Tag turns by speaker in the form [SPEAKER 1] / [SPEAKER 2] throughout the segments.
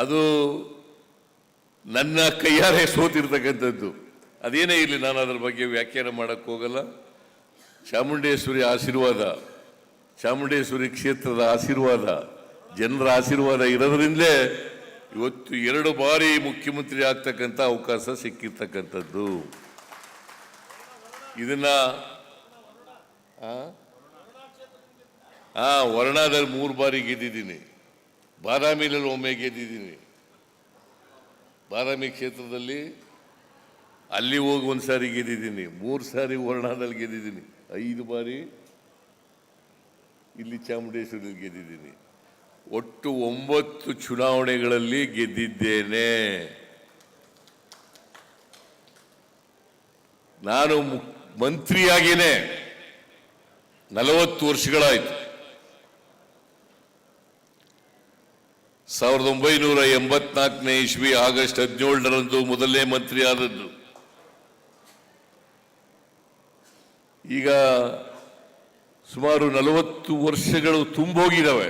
[SPEAKER 1] ಅದು ನನ್ನ ಕೈಯಾರೆ ಸೋತಿರ್ತಕ್ಕಂಥದ್ದು. ಅದೇನೇ ಇರಲಿ, ನಾನು ಅದರ ಬಗ್ಗೆ ವ್ಯಾಖ್ಯಾನ ಮಾಡೋಕ್ಕೆ ಹೋಗಲ್ಲ. ಚಾಮುಂಡೇಶ್ವರಿ ಆಶೀರ್ವಾದ, ಚಾಮುಂಡೇಶ್ವರಿ ಕ್ಷೇತ್ರದ ಆಶೀರ್ವಾದ, ಜನರ ಆಶೀರ್ವಾದ ಇರೋದ್ರಿಂದಲೇ ಇವತ್ತು ಎರಡು ಬಾರಿ ಮುಖ್ಯಮಂತ್ರಿ ಆಗ್ತಕ್ಕಂಥ ಅವಕಾಶ ಸಿಕ್ಕಿರ್ತಕ್ಕಂಥದ್ದು. ಇದನ್ನ ಹಾಂ ವರ್ಣಾದಲ್ಲಿ ಮೂರು ಬಾರಿ ಗೆದ್ದಿದ್ದೀನಿ. ಬಾದಾಮಿನಲ್ಲಿ ಒಮ್ಮೆ ಗೆದ್ದಿದ್ದೀನಿ. ಬಾದಾಮಿ ಕ್ಷೇತ್ರದಲ್ಲಿ ಅಲ್ಲಿ ಹೋಗಿ ಒಂದು ಸಾರಿ ಗೆದ್ದಿದ್ದೀನಿ. ಮೂರು ಸಾರಿ ವರ್ಣಾದಲ್ಲಿ ಗೆದ್ದಿದ್ದೀನಿ. ಐದು ಬಾರಿ ಇಲ್ಲಿ ಚಾಮುಂಡೇಶ್ವರಿ ಗೆದ್ದಿದ್ದೀನಿ. ಒಟ್ಟು ಒಂಬತ್ತು ಚುನಾವಣೆಗಳಲ್ಲಿ ಗೆದ್ದಿದ್ದೇನೆ. ನಾನು ಮಂತ್ರಿಯಾಗೇನೆ ನಲವತ್ತು ವರ್ಷಗಳಾಯ್ತು. ಸಾವಿರದ ಒಂಬೈನೂರ ಎಂಬತ್ನಾಲ್ಕನೇ ಇಸ್ವಿ ಆಗಸ್ಟ್ ಹದಿನೇಳರಂದು ಮೊದಲನೇ ಮಂತ್ರಿ ಆದದ್ದು ಈಗ ಸುಮಾರು ನಲವತ್ತು ವರ್ಷಗಳು ತುಂಬೋಗಿದ್ದಾವೆ.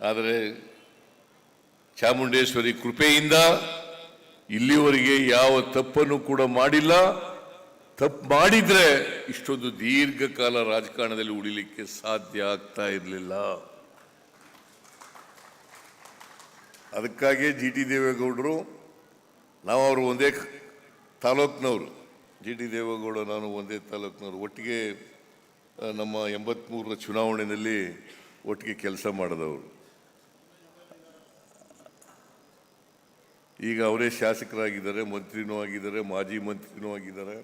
[SPEAKER 1] ಆದರೆ ಚಾಮುಂಡೇಶ್ವರಿ ಕೃಪೆಯಿಂದ ಇಲ್ಲಿವರೆಗೆ ಯಾವ ತಪ್ಪನ್ನು ಕೂಡ ಮಾಡಿಲ್ಲ. ತಪ್ಪು ಮಾಡಿದರೆ ಇಷ್ಟೊಂದು ದೀರ್ಘಕಾಲ ರಾಜಕಾರಣದಲ್ಲಿ ಉಳಿಲಿಕ್ಕೆ ಸಾಧ್ಯ ಆಗ್ತಾ ಇರಲಿಲ್ಲ. ಅದಕ್ಕಾಗಿ ಜಿ ಟಿ ದೇವೇಗೌಡರು, ನಾವು ಅವರು ಒಂದೇ ತಾಲೂಕಿನವರು. ಜಿ ಟಿ ದೇವೇಗೌಡ ನಾನು ಒಂದೇ ತಾಲೂಕಿನವರು. ಒಟ್ಟಿಗೆ ನಮ್ಮ ಎಂಬತ್ತ್ಮೂರರ ಚುನಾವಣೆಯಲ್ಲಿ ಒಟ್ಟಿಗೆ ಕೆಲಸ ಮಾಡಿದವರು. ಈಗ ಅವರೇ ಶಾಸಕರಾಗಿದ್ದಾರೆ, ಮಂತ್ರಿನೂ ಆಗಿದ್ದಾರೆ, ಮಾಜಿ ಮಂತ್ರಿನೂ ಆಗಿದ್ದಾರೆ.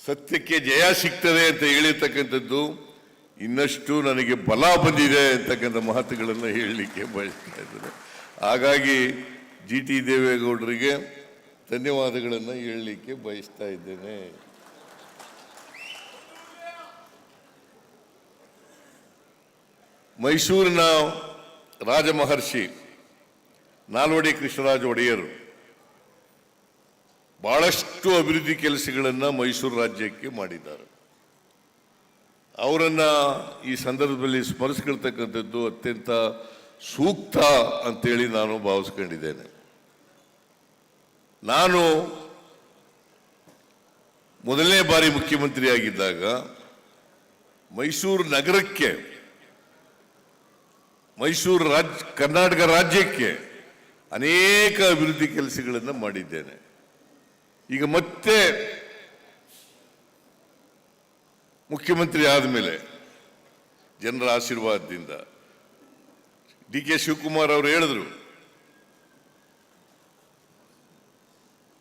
[SPEAKER 1] ಸತ್ಯಕ್ಕೆ ಜಯ ಸಿಗ್ತದೆ ಅಂತ ಹೇಳಿರ್ತಕ್ಕಂಥದ್ದು ಇನ್ನಷ್ಟು ನನಗೆ ಬಲ ಬಂದಿದೆ ಅಂತಕ್ಕಂಥ ಮಾತುಗಳನ್ನು ಹೇಳಲಿಕ್ಕೆ ಬಯಸ್ತಾ ಇದ್ದಾರೆ ಹಾಗಾಗಿ ಜಿ ಟಿ ದೇವೇಗೌಡರಿಗೆ ಧನ್ಯವಾದಗಳನ್ನು ಹೇಳಲಿಕ್ಕೆ ಬಯಸ್ತಾ ಇದ್ದೇನೆ. ಮೈಸೂರಿನ ರಾಜಮಹರ್ಷಿ ನಾಲ್ವಡಿ ಕೃಷ್ಣರಾಜ ಒಡೆಯರು ಬಹಳಷ್ಟು ಅಭಿವೃದ್ಧಿ ಕೆಲಸಗಳನ್ನು ಮೈಸೂರು ರಾಜ್ಯಕ್ಕೆ ಮಾಡಿದ್ದಾರೆ. ಅವರನ್ನ ಈ ಸಂದರ್ಭದಲ್ಲಿ ಸ್ಮರಿಸ್ಕೊಳ್ತಕ್ಕಂಥದ್ದು ಅತ್ಯಂತ ಸೂಕ್ತ ಅಂತೇಳಿ ನಾನು ಭಾವಿಸ್ಕೊಂಡಿದ್ದೇನೆ. ನಾನು ಮೊದಲನೇ ಬಾರಿ ಮುಖ್ಯಮಂತ್ರಿಯಾಗಿದ್ದಾಗ ಮೈಸೂರು ನಗರಕ್ಕೆ, ಮೈಸೂರು ರಾಜ್, ಕರ್ನಾಟಕ ರಾಜ್ಯಕ್ಕೆ ಅನೇಕ ಅಭಿವೃದ್ಧಿ ಕೆಲಸಗಳನ್ನು ಮಾಡಿದ್ದೇನೆ. ಈಗ ಮತ್ತೆ ಮುಖ್ಯಮಂತ್ರಿ ಆದಮೇಲೆ ಜನರ ಆಶೀರ್ವಾದದಿಂದ ಡಿ ಕೆ ಶಿವಕುಮಾರ್ ಅವರು ಹೇಳಿದ್ರು,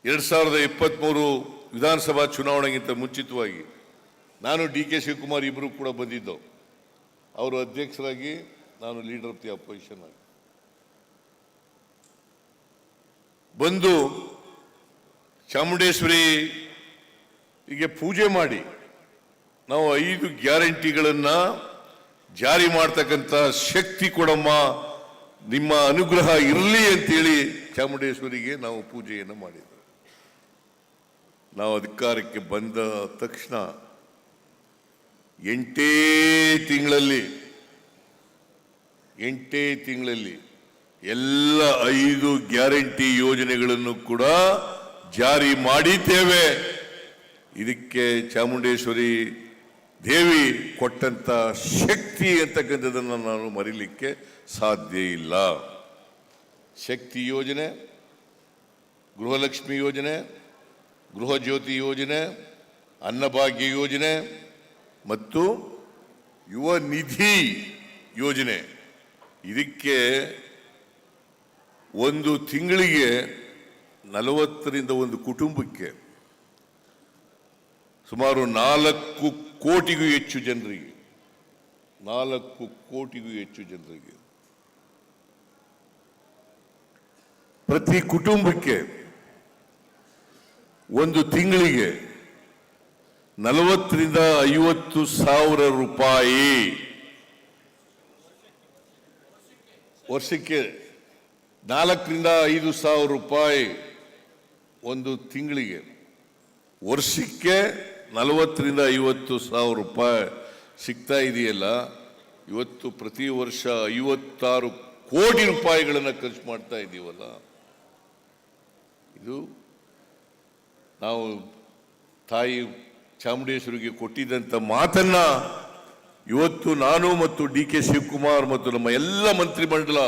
[SPEAKER 1] ಎರಡ್ ಸಾವಿರದ ಇಪ್ಪತ್ಮೂರು ವಿಧಾನಸಭಾ ಚುನಾವಣೆಗಿಂತ ಮುಂಚಿತವಾಗಿ ನಾನು ಡಿ ಕೆ ಶಿವಕುಮಾರ್ ಇಬ್ಬರು ಕೂಡ ಬಂದಿದ್ದವು. ಅವರು ಅಧ್ಯಕ್ಷರಾಗಿ ನಾನು ಲೀಡರ್ ಆಫ್ ದಿ ಅಪೋಸಿಷನ್ ಆಗಿ. ಬಂದು ಚಾಮುಂಡೇಶ್ವರಿಗೆ ಪೂಜೆ ಮಾಡಿ ನಾವು ಐದು ಗ್ಯಾರಂಟಿಗಳನ್ನು ಜಾರಿ ಮಾಡ್ತಕ್ಕಂಥ ಶಕ್ತಿ ಕೊಡಮ್ಮ, ನಿಮ್ಮ ಅನುಗ್ರಹ ಇರಲಿ ಅಂತೇಳಿ ಚಾಮುಂಡೇಶ್ವರಿಗೆ ನಾವು ಪೂಜೆಯನ್ನು ಮಾಡಿದ್ವಿ. ನಾವು ಅಧಿಕಾರಕ್ಕೆ ಬಂದ ತಕ್ಷಣ ಎಂಟೇ ತಿಂಗಳಲ್ಲಿ ಎಂಟೇ ತಿಂಗಳಲ್ಲಿ ಎಲ್ಲ ಐದು ಗ್ಯಾರಂಟಿ ಯೋಜನೆಗಳನ್ನು ಕೂಡ ಜಾರಿ ಮಾಡಿದ್ದೇವೆ. ಇದಕ್ಕೆ ಚಾಮುಂಡೇಶ್ವರಿ ದೇವಿ ಕೊಟ್ಟಂತ ಶಕ್ತಿ ಅಂತಕ್ಕಂಥದ್ದನ್ನು ನಾನು ಮರಿಲಿಕ್ಕೆ ಸಾಧ್ಯ ಇಲ್ಲ. ಶಕ್ತಿ ಯೋಜನೆ, ಗೃಹಲಕ್ಷ್ಮಿ ಯೋಜನೆ ಗೃಹ ಜ್ಯೋತಿ ಯೋಜನೆ, ಅನ್ನಭಾಗ್ಯ ಯೋಜನೆ ಮತ್ತು ಯುವ ನಿಧಿ ಯೋಜನೆ. ಇದಕ್ಕೆ ಒಂದು ತಿಂಗಳಿಗೆ ನಲವತ್ತರಿಂದ ಒಂದು ಕುಟುಂಬಕ್ಕೆ ಸುಮಾರು ನಾಲ್ಕು ಕೋಟಿಗೂ ಹೆಚ್ಚು ಜನರಿಗೆ, ನಾಲ್ಕು ಕೋಟಿಗೂ ಹೆಚ್ಚು ಜನರಿಗೆ. ಪ್ರತಿ ಕುಟುಂಬಕ್ಕೆ ಒಂದು ತಿಂಗಳಿಗೆ ನಲವತ್ತರಿಂದ ಐವತ್ತು ಸಾವಿರ ರೂಪಾಯಿ. ವರ್ಷಕ್ಕೆ ನಾಲ್ಕರಿಂದ ಐದು ಸಾವಿರ ರೂಪಾಯಿ ಒಂದು ತಿಂಗಳಿಗೆ. ವರ್ಷಕ್ಕೆ ನಲವತ್ತರಿಂದ ಐವತ್ತು ಸಾವಿರ ರೂಪಾಯಿ ಸಿಗ್ತಾ ಇದೆಯಲ್ಲ, ಇವತ್ತು ಪ್ರತಿ ವರ್ಷ ಐವತ್ತಾರು ಕೋಟಿ ರೂಪಾಯಿಗಳನ್ನು ಖರ್ಚು ಮಾಡ್ತಾ ಇದ್ದೀವಲ್ಲ ಇದು ನಾವು ತಾಯಿ ಚಾಮುಂಡೇಶ್ವರಿಗೆ ಕೊಟ್ಟಿದ್ದಂಥ ಮಾತನ್ನ ಇವತ್ತು ನಾನು ಮತ್ತು ಡಿ ಕೆ ಶಿವಕುಮಾರ್ ಮತ್ತು ನಮ್ಮ ಎಲ್ಲ ಮಂತ್ರಿಮಂಡಲ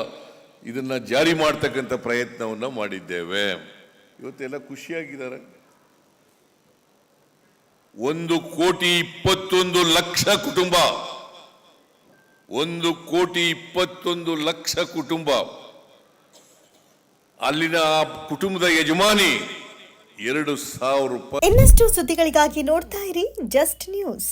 [SPEAKER 1] ಇದನ್ನ ಜಾರಿ ಮಾಡ್ತಕ್ಕಂಥ ಪ್ರಯತ್ನವನ್ನು ಮಾಡಿದ್ದೇವೆ. ಇವತ್ತೆಲ್ಲ ಖುಷಿಯಾಗಿದ್ದಾರೆ ಒಂದು ಕೋಟಿ ಇಪ್ಪತ್ತೊಂದು ಲಕ್ಷ ಕುಟುಂಬ. ಒಂದು ಕೋಟಿ ಇಪ್ಪತ್ತೊಂದು ಲಕ್ಷ ಕುಟುಂಬ. ಅಲ್ಲಿನ ಕುಟುಂಬದ ಯಜಮಾನಿ ಎರಡು ಸಾವಿರ ರೂಪಾಯಿ.
[SPEAKER 2] ಇನ್ನಷ್ಟು ಸುದ್ದಿಗಳಿಗಾಗಿ ನೋಡ್ತಾ ಇರಿ ಜಸ್ಟ್ ನ್ಯೂಸ್.